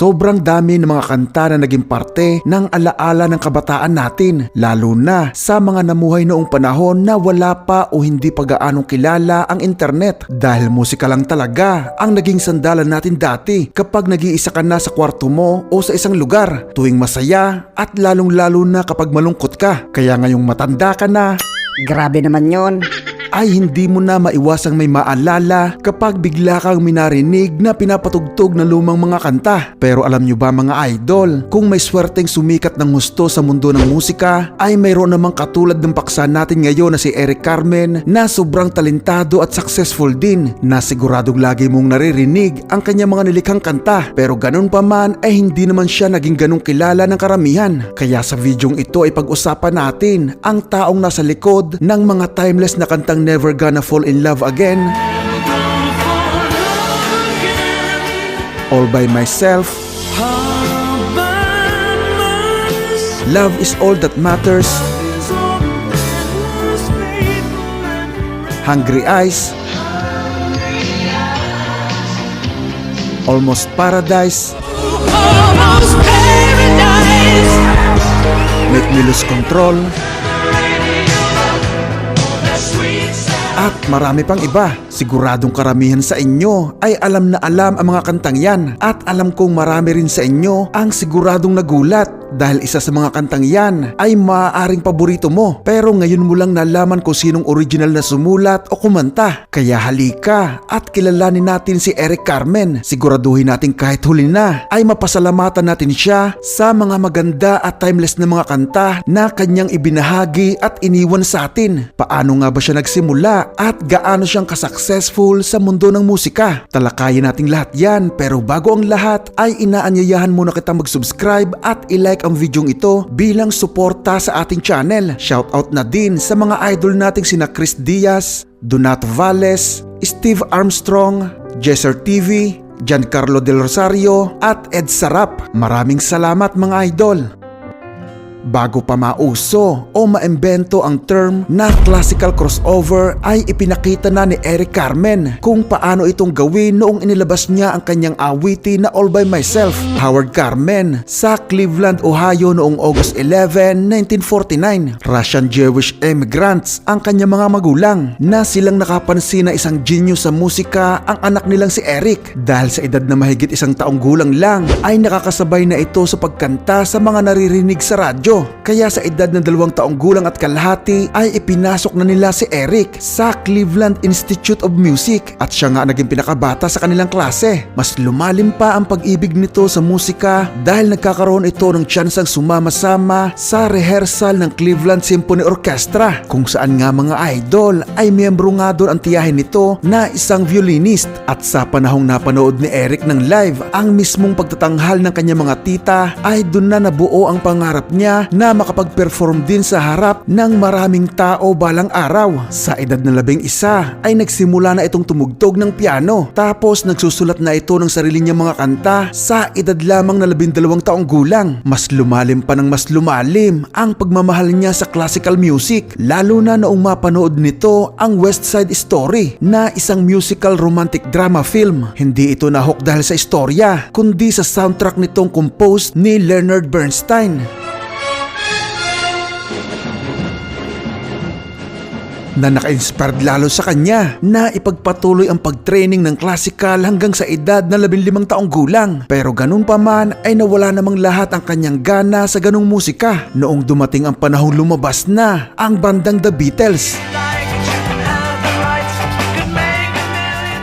Sobrang dami ng mga kanta na naging parte ng alaala ng kabataan natin, lalo na sa mga namuhay noong panahon na wala pa o hindi pa gaanong kilala ang internet dahil musika lang talaga ang naging sandalan natin dati kapag nag-iisa ka na sa kwarto mo o sa isang lugar tuwing masaya at lalong lalo na kapag malungkot ka. Kaya ngayong matanda ka na, Grabe naman yon. Ay hindi mo na maiwasang may maalala kapag bigla kang minarinig na pinapatugtog na lumang mga kanta. Pero alam nyo ba mga idol, kung may swerteng sumikat ng gusto sa mundo ng musika, ay mayroon namang katulad ng paksa natin ngayon na si Eric Carmen na sobrang talentado at successful din na siguradong lagi mong naririnig ang kanyang mga nilikhang kanta. Pero ganun pa man ay hindi naman siya naging ganong kilala ng karamihan. Kaya sa videong ito ay pag-usapan natin ang taong nasa likod ng mga timeless na kantang Never Gonna Fall in Love Again, All by Myself, Love is All That Matters, Hungry Eyes, Almost Paradise. Make Me Lose Control, at marami pang iba. Siguradong karamihan sa inyo ay alam na alam ang mga kantang yan at alam kong marami rin sa inyo ang siguradong nagulat dahil isa sa mga kantang yan ay maaaring paborito mo pero ngayon mo lang nalaman kung sinong original na sumulat o kumanta. Kaya halika at kilalanin natin si Eric Carmen. Siguraduhin natin kahit huli na ay mapasalamatan natin siya sa mga maganda at timeless na mga kanta na kanyang ibinahagi at iniwan sa atin. Paano nga ba siya nagsimula at gaano siyang kasuccessful sa mundo ng musika? Talakayin natin lahat yan pero bago ang lahat ay inaanyayahan muna kitang mag-subscribe at i-like ang videong ito bilang suporta sa ating channel. Shoutout na din sa mga idol nating sina Chris Diaz, Donato Valles, Steve Armstrong, Jesser TV, Giancarlo Del Rosario at Ed Sarap. Maraming salamat mga idol. Bago pa mauso o maimbento ang term na classical crossover ay ipinakita na ni Eric Carmen kung paano itong gawin noong inilabas niya ang kanyang awiti na All By Myself, Howard Carmen, sa Cleveland, Ohio noong August 11, 1949. Russian Jewish immigrants ang kanyang mga magulang na silang nakapansin na isang genius sa musika ang anak nilang si Eric dahil sa edad na mahigit isang taong gulang lang ay nakakasabay na ito sa pagkanta sa mga naririnig sa radyo. Kaya sa edad ng dalawang taong gulang at kalahati ay ipinasok na nila si Eric sa Cleveland Institute of Music at siya nga naging pinakabata sa kanilang klase. Mas lumalim pa ang pag-ibig nito sa musika dahil nagkakaroon ito ng tsansang sumama-sama sa rehearsal ng Cleveland Symphony Orchestra kung saan nga mga idol ay miyembro nga doon ang tiyahin nito na isang violinist at sa panahong napanood ni Eric ng live ang mismong pagtatanghal ng kanyang mga tita ay doon na nabuo ang pangarap niya na makapag-perform din sa harap ng maraming tao balang araw. Sa edad na labing isa ay nagsimula na itong tumugtog ng piano tapos nagsusulat na ito ng sarili niyang mga kanta sa edad lamang na labindalawang taong gulang. Mas lumalim pa ng mas lumalim ang pagmamahal niya sa classical music lalo na noong mapanood nito ang West Side Story na isang musical romantic drama film. Hindi ito nahok dahil sa istorya kundi sa soundtrack nitong composed ni Leonard Bernstein. Na naka-inspired lalo sa kanya na ipagpatuloy ang pag-training ng classical hanggang sa edad na 15 taong gulang. Pero ganun pa man ay nawala namang lahat ang kanyang gana sa ganong musika noong dumating ang panahong lumabas na ang bandang The Beatles.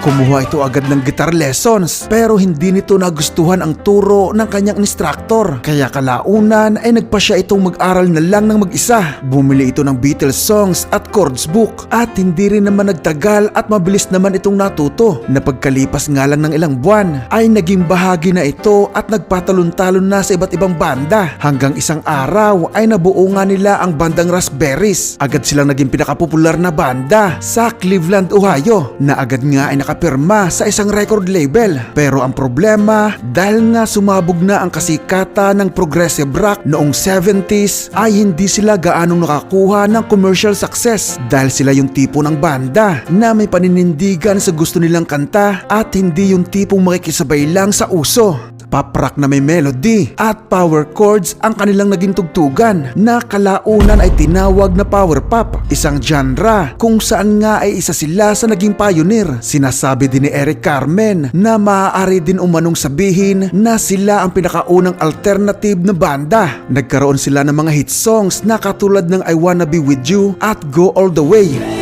Kumuha ito agad ng guitar lessons pero hindi nito nagustuhan ang turo ng kanyang instructor. Kaya kalaunan ay nagpa siya itong mag-aral na lang ng mag-isa. Bumili ito ng Beatles songs at chords book at hindi rin naman nagtagal at mabilis naman itong natuto. Na pagkalipas nga lang ng ilang buwan ay naging bahagi na ito at nagpatalon-talon na sa iba't ibang banda. Hanggang isang araw ay nabuo nga nila ang bandang Raspberries. Agad silang naging pinakapopular na banda sa Cleveland, Ohio na agad nga ay naka nakapirma sa isang record label. Pero ang problema, dahil nga sumabog na ang kasikata ng progressive rock noong 70s, ay hindi sila gaanong nakakuha ng commercial success dahil sila yung tipo ng banda na may paninindigan sa gusto nilang kanta at hindi yung tipong makikisabay lang sa uso. Pop rock na may melody at power chords ang kanilang naging tugtugan na kalaunan ay tinawag na power pop, isang genre kung saan nga ay isa sila sa naging pioneer. Sinasabi din ni Eric Carmen na maaari din umanong sabihin na sila ang pinakaunang alternative na banda. Nagkaroon sila ng mga hit songs na katulad ng I Wanna Be With You at Go All The Way.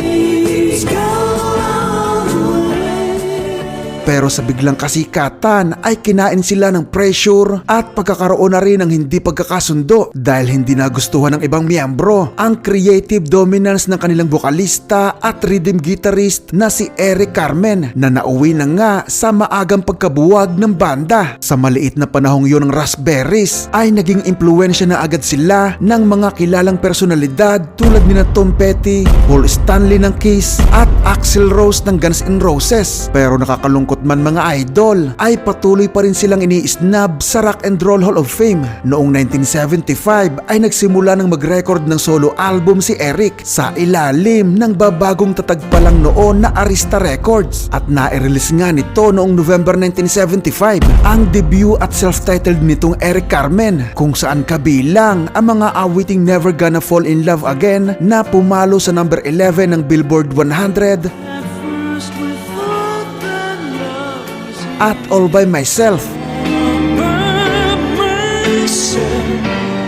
Pero sa biglang kasikatan ay kinain sila ng pressure at pagkakaroon na rin ng hindi pagkakasundo dahil hindi nagustuhan ng ibang miyembro ang creative dominance ng kanilang vokalista at rhythm guitarist na si Eric Carmen na nauwi na nga sa maagang pagkabuwag ng banda. Sa maliit na panahong yun ng Raspberries ay naging impluensya na agad sila ng mga kilalang personalidad tulad ni na Tom Petty, Paul Stanley ng Kiss at Axl Rose ng Guns N' Roses. Pero nakakalungkot man mga idol ay patuloy pa rin silang ini-snub sa Rock and Roll Hall of Fame. Noong 1975 ay nagsimula ng mag-record ng solo album si Eric sa ilalim ng babagong tatag pa lang noon na Arista Records at nai-release nga nito noong November 1975 ang debut at self-titled nitong Eric Carmen kung saan kabilang ang mga awiting Never Gonna Fall in Love Again na pumalo sa number 11 ng Billboard 100 at All By Myself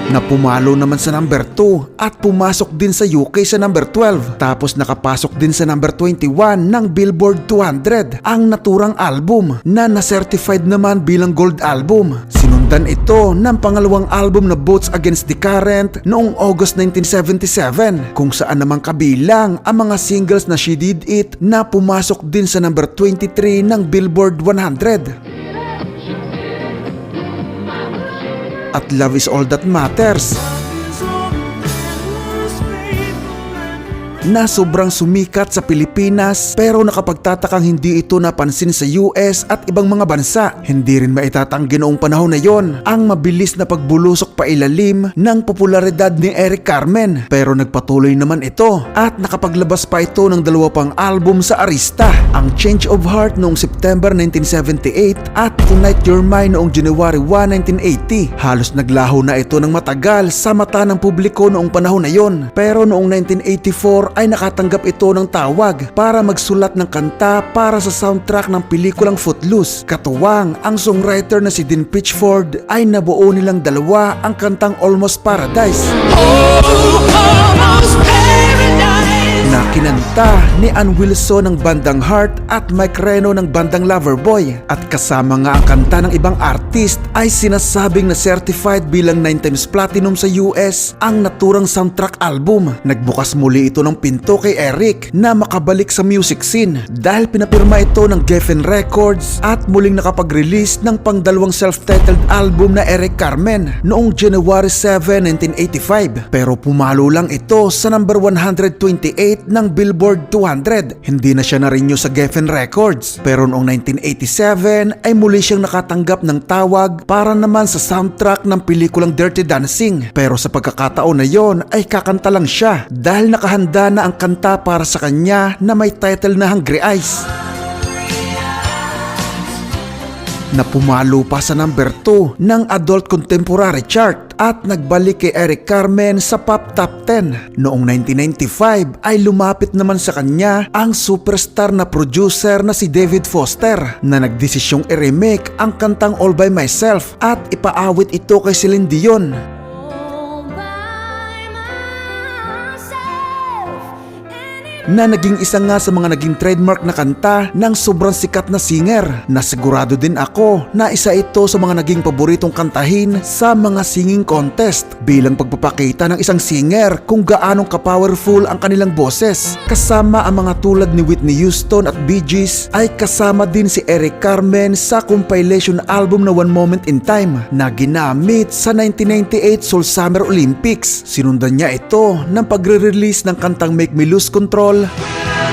na pumalo naman sa number 2 at pumasok din sa UK sa number 12 tapos nakapasok din sa number 21 ng Billboard 200 ang naturang album na na-certified naman bilang gold album. Sinundan ito ng pangalawang album na Votes Against the Current noong August 1977 kung saan naman kabilang ang mga singles na She Did It na pumasok din sa number 23 ng Billboard 100. At Love is All That Matters na sobrang sumikat sa Pilipinas pero nakapagtatakang hindi ito napansin sa US at ibang mga bansa. Hindi rin maitatanggi noong panahon na yon ang mabilis na pagbulusok pa ilalim ng popularidad ni Eric Carmen pero nagpatuloy naman ito at nakapaglabas pa ito ng dalawa pang album sa Arista, ang Change of Heart noong September 1978 at Tonight You're Mine noong January 1, 1980. Halos naglaho na ito ng matagal sa mata ng publiko noong panahon na yon pero noong 1984 ay nakatanggap ito ng tawag para magsulat ng kanta para sa soundtrack ng pelikulang Footloose. Katuwang ang songwriter na si Dean Pitchford ay nabuo nilang dalawa ang kantang Almost Paradise paradise. na kinanta ni Ann Wilson ng bandang Heart at Mike Reno ng bandang Loverboy at kasama nga ang kanta ng ibang artist ay sinasabing na certified bilang 9 times platinum sa US ang naturang soundtrack album. Nagbukas muli ito ng pinto kay Eric na makabalik sa music scene dahil pinapirma ito ng Geffen Records at muling nakapag-release ng pangdalawang self-titled album na Eric Carmen noong January 7, 1985 pero pumalo lang ito sa number 128 ng Billboard 200. Hindi na siya na-renew sa Geffen Records pero noong 1987 ay muli siyang nakatanggap ng tawag para naman sa soundtrack ng pelikulang Dirty Dancing. Pero sa pagkakataon na yon ay kakanta lang siya dahil nakahanda na ang kanta para sa kanya na may title na Hungry Eyes na pumalo pa sa number 2 ng Adult Contemporary Chart at nagbalik kay Eric Carmen sa Pop Top 10. Noong 1995 ay lumapit naman sa kanya ang superstar na producer na si David Foster na nagdesisyong i-remake ang kantang All By Myself at ipaawit ito kay Celine Dion. Na naging isa nga sa mga naging trademark na kanta ng sobrang sikat na singer na sigurado din ako na isa ito sa mga naging paboritong kantahin sa mga singing contest bilang pagpapakita ng isang singer kung gaanong ka-powerful ang kanilang boses. Kasama ang mga tulad ni Whitney Houston at Bee Gees ay kasama din si Eric Carmen sa compilation album na One Moment in Time na ginamit sa 1998 Seoul Summer Olympics. Sinundan niya ito ng pagre-release ng kantang Make Me Lose Control Ball.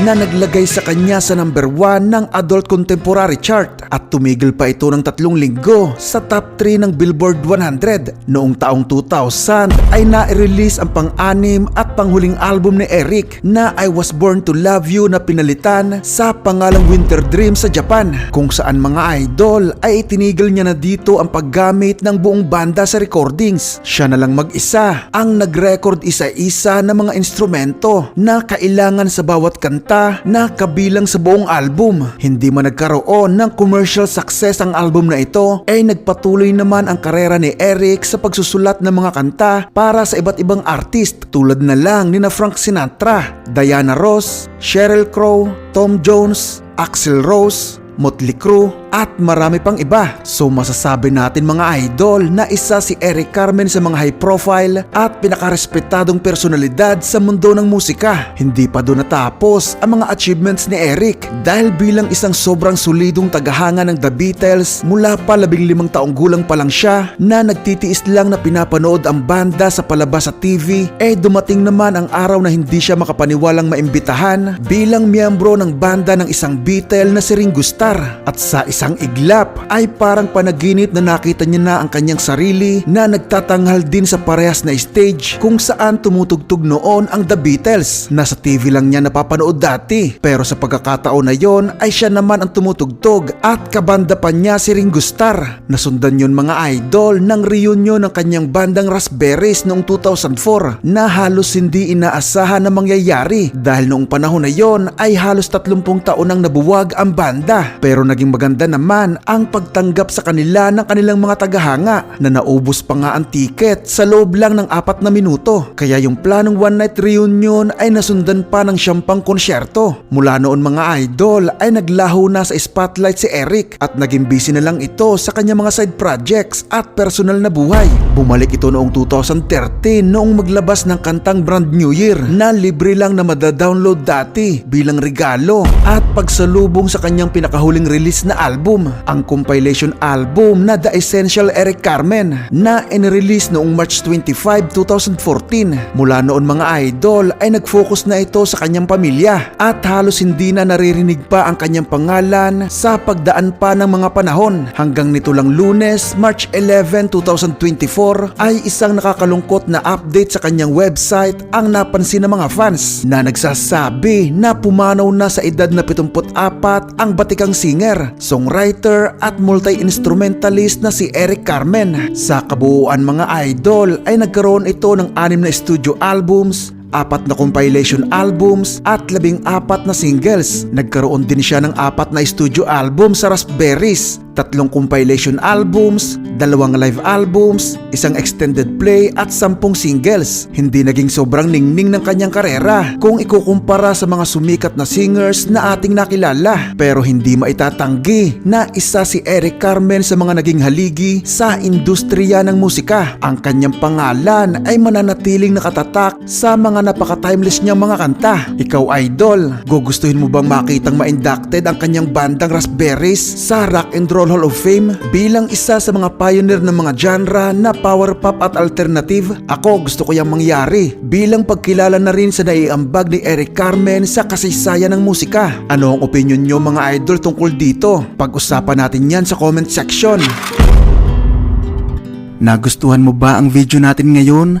Na naglagay sa kanya sa number 1 ng Adult Contemporary Chart at tumigil pa ito ng tatlong linggo sa top 3 ng Billboard 100. Noong taong 2000 ay na-release ang pang-anim at panghuling album ni Eric na I Was Born to Love You na pinalitan sa pangalang Winter Dream sa Japan kung saan mga idol ay itinigil niya na dito ang paggamit ng buong banda sa recordings. Siya na lang mag-isa ang nag-record isa-isa ng mga instrumento na kailangan sa bawat kanta na kabilang sa buong album. Hindi man nagkaroon ng commercial success ang album na ito ay nagpatuloy naman ang karera ni Eric sa pagsusulat ng mga kanta para sa iba't ibang artist tulad na lang ni na Frank Sinatra, Diana Ross, Sheryl Crow, Tom Jones, Axl Rose, Motley Crue at marami pang iba. So masasabi natin mga idol na isa si Eric Carmen sa mga high profile at pinakarespetadong personalidad sa mundo ng musika. Hindi pa doon natapos ang mga achievements ni Eric dahil bilang isang sobrang solidong tagahanga ng The Beatles mula pa labing limang taong gulang pa lang siya na nagtitiis lang na pinapanood ang banda sa palabas sa TV eh dumating naman ang araw na hindi siya makapaniwalang maimbitahan bilang miyembro ng banda ng isang Beatle na si Ringo Starr at sa iglap ay parang panaginip na nakita niya na ang kanyang sarili na nagtatanghal din sa parehas na stage kung saan tumutugtog noon ang The Beatles. Nasa TV lang niya napapanood dati pero sa pagkakataon na yon ay siya naman ang tumutugtog at kabanda pa niya si Ringo Starr. Nasundan yun mga idol ng reunion ng kanyang bandang Raspberries noong 2004 na halos hindi inaasahan na mangyayari dahil noong panahon na yon ay halos 30 taon nang nabuwag ang banda pero naging maganda naman ang pagtanggap sa kanila ng kanilang mga tagahanga na naubos pa nga ang tiket sa loob lang ng apat na minuto. Kaya yung planong one night reunion ay nasundan pa ng siyang konsyerto. Mula noon mga idol ay naglaho na sa spotlight si Eric at naging busy na lang ito sa kanyang mga side projects at personal na buhay. Bumalik ito noong 2013 noong maglabas ng kantang Brand New Year na libre lang na madadownload dati bilang regalo at pagsalubong sa kanyang pinakahuling release na album, ang compilation album na The Essential Eric Carmen na in-release noong March 25, 2014. Mula noon mga idol ay nag-focus na ito sa kanyang pamilya at halos hindi na naririnig pa ang kanyang pangalan sa pagdaan pa ng mga panahon hanggang nito lang lunes, March 11, 2024 ay isang nakakalungkot na update sa kanyang website ang napansin ng mga fans na nagsasabi na pumanaw na sa edad na 74 ang batikang singer, songwriter at multi-instrumentalist na si Eric Carmen. Sa kabuuan mga idol ay nagkaroon ito ng anim na studio albums, apat na compilation albums at labing apat na singles. Nagkaroon din siya ng apat na studio album sa Raspberries, tatlong compilation albums, dalawang live albums, isang extended play at sampung singles. Hindi naging sobrang ningning ng kanyang karera kung ikukumpara sa mga sumikat na singers na ating nakilala. Pero hindi maitatanggi na isa si Eric Carmen sa mga naging haligi sa industriya ng musika. Ang kanyang pangalan ay mananatiling nakatatak sa mga napaka-timeless niyang mga kanta. Ikaw idol, gugustuhin mo bang makitang ma-inducted ang kanyang bandang Raspberries sa Rock and Roll Hall of Fame bilang isa sa mga pioneer ng mga genre na power pop at alternative? Ako gusto ko yung mangyari bilang pagkilala na rin sa naiambag ni Eric Carmen sa kasaysayan ng musika. Ano ang opinion nyo mga idol tungkol dito? Pag-usapan natin yan sa comment section. Nagustuhan mo ba ang video natin ngayon?